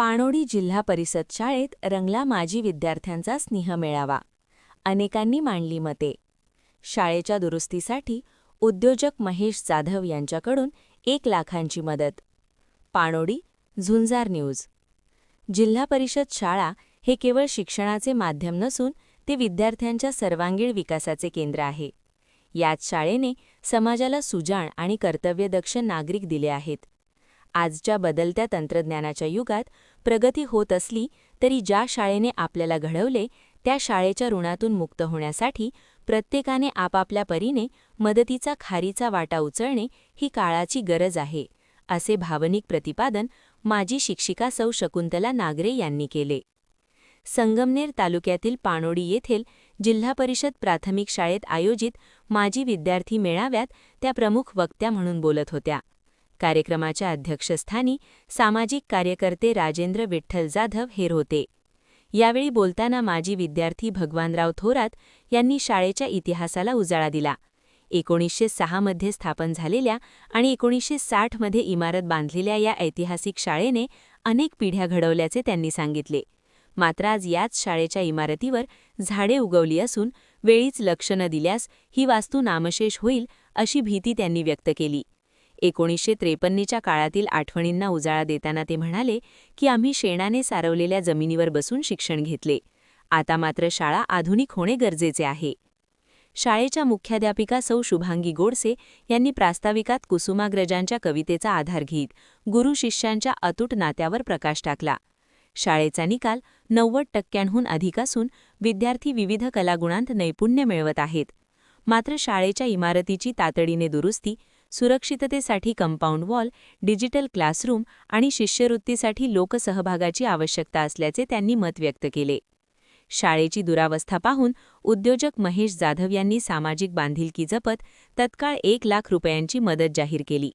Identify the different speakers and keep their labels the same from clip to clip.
Speaker 1: पाणोडी जिल्हा परिषद शाळेत रंगला माजी विद्यार्थ्यांचा स्नेह मिळावा. अनेकांनी मांडली मते. शाळेच्या दुरुस्तीसाठी उद्योजक महेश जाधव यांच्याकडून एक लाखांची मदत. पाणोडी झुंजार न्यूज. जिल्हा परिषद शाळा हे केवळ शिक्षणाचे माध्यम नसून ते विद्यार्थ्यांच्या सर्वांगीण विकासाचे केंद्र आहे. याच शाळेने समाजाला सुजाण आणि कर्तव्यदक्ष नागरिक दिले आहेत. आजच्या बदलत्या तंत्रज्ञानाच्या युगात प्रगती होत असली तरी ज्या शाळेने आपल्याला घडवले त्या शाळेच्या ऋणातून मुक्त होण्यासाठी प्रत्येकाने आपापल्या परीने मदतीचा खारीचा वाटा उचलणे ही काळाची गरज आहे असे भावनिक प्रतिपादन माजी शिक्षिका सौ शकुंतला नागरे यांनी केले. संगमनेर तालुक्यातील पाणोडी येथील जिल्हा परिषद प्राथमिक शाळेत आयोजित माजी विद्यार्थी मेळाव्यात त्या प्रमुख वक्त्या म्हणून बोलत होत्या. कार्यक्रमाच्या अध्यक्षस्थानी सामाजिक कार्यकर्ते राजेंद्र विठ्ठल जाधव हेर होते. यावेळी बोलताना माजी विद्यार्थी भगवानराव थोरात यांनी शाळेच्या इतिहासाला उजाळा दिला. एकोणीसशे सहामध्ये स्थापन झालेल्या आणि एकोणीसशे साठमध्ये इमारत बांधलेल्या या ऐतिहासिक शाळेने अनेक पिढ्या घडवल्याचे त्यांनी सांगितले. मात्र आज याच शाळेच्या इमारतीवर झाडे उगवली असून वेळीच लक्ष न दिल्यास ही वास्तू नामशेष होईल अशी भीती त्यांनी व्यक्त केली. एकोणीसशे त्रेपन्नच्या काळातील आठवणींना उजाळा देताना ते म्हणाले की आम्ही शेणाने सारवलेल्या जमिनीवर बसून शिक्षण घेतले. आता मात्र शाळा आधुनिक होणे गरजेचे आहे. शाळेच्या मुख्याध्यापिका सौ शुभांगी गोडसे यांनी प्रास्ताविकात कुसुमाग्रजांच्या कवितेचा आधार घेत गुरु शिष्यांच्या अतूट नात्यावर प्रकाश टाकला. शाळेचा निकाल नव्वद टक्क्यांहून अधिक असून विद्यार्थी विविध कलागुणांत नैपुण्य मिळवत आहेत. मात्र शाळेच्या इमारतीची तातडीने दुरुस्ती सुरक्षिततेसाठी कंपाऊंड वॉल डिजिटल क्लासरूम आणि शिष्यवृत्तीसाठी लोकसहभागाची आवश्यकता असल्याचे त्यांनी मत व्यक्त केले. शाळेची दुरावस्था पाहून उद्योजक महेश जाधव यांनी सामाजिक बांधिलकी जपत तत्काळ एक लाख रुपयांची मदत जाहीर केली.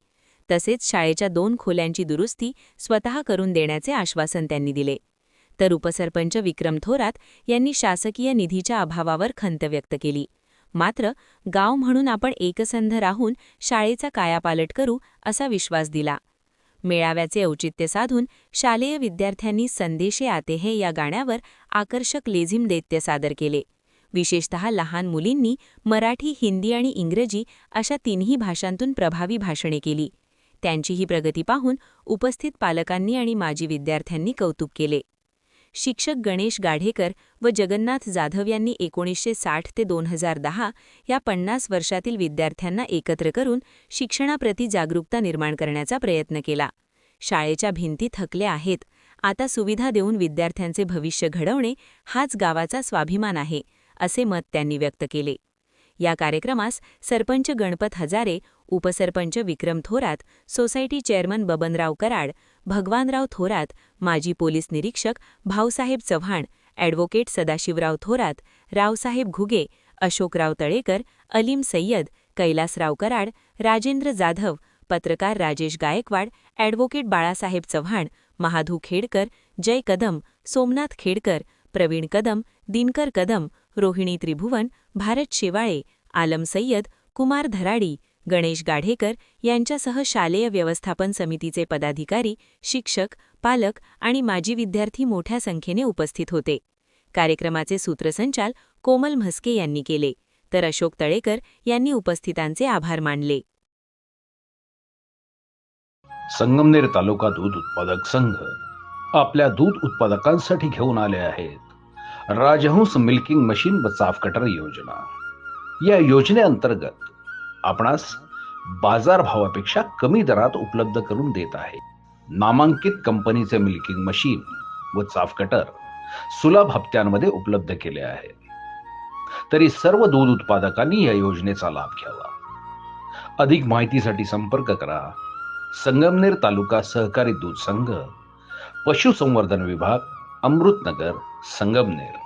Speaker 1: तसेच शाळेच्या दोन खोल्यांची दुरुस्ती स्वतः करून देण्याचे आश्वासन त्यांनी दिले. तर उपसरपंच विक्रम थोरात यांनी शासकीय निधीच्या अभावावर खंत व्यक्त केली. मात्र गाव म्हणून आपण एकसंध राहून शाळेचा कायापालट करू असा विश्वास दिला. मेळाव्याचे औचित्य साधून शालेय विद्यार्थ्यांनी संदेशे आते हे या गाण्यावर आकर्षक लेझिम दैत्य सादर केले. विशेषतः लहान मुलींनी मराठी हिंदी आणि इंग्रजी अशा तिन्ही भाषांतून प्रभावी भाषणे केली. त्यांची ही प्रगती पाहून उपस्थित पालकांनी आणि माजी विद्यार्थ्यांनी कौतुक केले. शिक्षक गणेश गाढेकर व जगन्नाथ जाधव यांनी एकोणीसशे साठ ते दोन हजार दहा या पन्नास वर्षातील विद्यार्थ्यांना एकत्र करून शिक्षणाप्रती जागरूकता निर्माण करण्याचा प्रयत्न केला. शाळेच्या भिंती थकल्या आहेत. आता सुविधा देऊन विद्यार्थ्यांचे भविष्य घडवणे हाच गावाचा स्वाभिमान आहे असे मत त्यांनी व्यक्त केले. या कार्यक्रमास सरपंच गणपत हजारे उपसरपंच विक्रम थोरात सोसायटी चेअरमन बबनराव कराड भगवानराव थोरात माजी पोलीस निरीक्षक भाऊसाहेब चव्हाण ॲडव्होकेट सदाशिवराव थोरात रावसाहेब घुगे अशोकराव तळेकर अलीम सय्यद कैलासराव कराड राजेंद्र जाधव पत्रकार राजेश गायकवाड ॲडव्होकेट बाळासाहेब चव्हाण महाधू खेडकर जय कदम सोमनाथ खेडकर प्रवीण कदम दिनकर कदम रोहिणी त्रिभुवन भारत शेवाळे आलम सय्यद कुमार धराडी गणेश गाढेकर यांच्यासह शालेय व्यवस्थापन समितीचे पदाधिकारी शिक्षक पालक आणि माजी विद्यार्थी मोठ्या संख्येने उपस्थित होते. कार्यक्रमाचे सूत्रसंचाल कोमल म्हस्के यांनी केले. तर अशोक तळेकर यांनी उपस्थितांचे आभार मानले.
Speaker 2: संगमनेर तालुका दूध उत्पादक संघ आपल्या दूध उत्पादकांसाठी घेऊन आले आहेत. राजहंस मिल्किंग मशीन व चाफ कटर योजना। या योजनेअंतर्गत आपणास बाजार भावापेक्षा कमी दरात उपलब्ध करून देत आहे. नामांकित कंपनीचे मिल्किंग मशीन व चाफ कटर सुलभ हप्त्यांमध्ये उपलब्ध केले आहे. तरी सर्व दूध उत्पादकांनी या योजनेचा लाभ घ्यावा. अधिक माहितीसाठी संपर्क करा. संगमनेर तालुका सहकारी दूध संघ पशुसंवर्धन विभाग अमृतनगर संगमनेर.